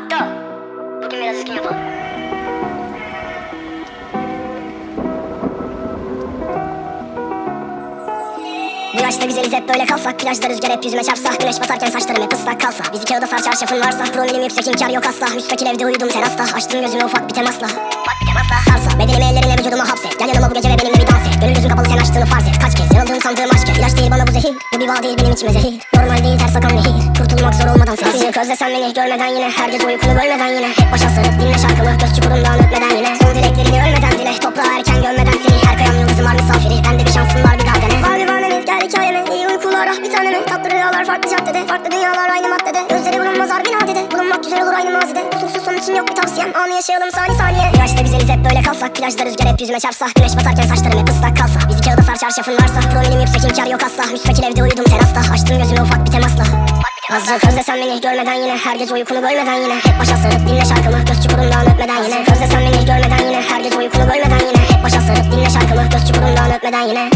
Hatta bugün biraz üzgün yapalım. Yaşta güzeliz hep böyle kalsak Plajda rüzgar hep yüzüme çarpsa Güneş batarken saçlarım hep ıslak kalsa. Bizi kağıda sar çarşafın varsa Promilim yüksek inkar yok asla. Müstakil evde uyudum terasta. Açtım gözümü ufak bir temasla. Ufak bir temasla. Sarsa bedenimi ellerinle vücuduma hapset Gel yanıma bu gece ve benimle bir dans et. Gönül gözün kapalı sen açtığını farz et. Kaç kez? Yarıldığım sandığım aşk et İlaç değil bana bu zehir. Bu bir bağ değil benim içime zehir. Normal değil ters akan nehir Kurtulmak zor olmadan sefil Özlesen beni görmeden yine Her gece uykunu bölmeden yine. Hep başa sarıp dinle şarkımı Göz çukurundan öpmeden yine. Son dileklerini ölmeden dile Toprağa erken gömmeden seni. Her kayan yıldızım var misafiri. Bende bir şansın var bir daha dene Var bir bahanenin gel hikayeme. İyi uykular ah bir taneme. Tatlı rüyalar farklı caddede. Farklı dünyalar aynı maddede. Gözleri bulunmaz harbi nadide. Bulunmak güzel olur aynı mazide. Kusursuz son için yok bir tavsiyem. Anı yaşayalım saniye. Saniye yaşta güzeliz hep böyle kalsak Plajda rüzgar hep yüzüme çarpsa. Güneş batarken saçlarım hep ıslak kalsa. Bizi kağıda sar çarşafın varsa. Promilim yüksek inkar yok asla. Müstakil evde uyudum terasta. Açtım gözümü ufak bir temasla Azıcık özlesen beni görmeden yine Her gece uykunu bölmeden yine. Hep başa sarıp dinle şarkımı Göz çukurundan öpmeden yine. Özlesen beni görmeden yine Her gece uykunu bölmeden yine. Hep başa sarıp dinle şarkımı Göz çukurundan öpmeden yine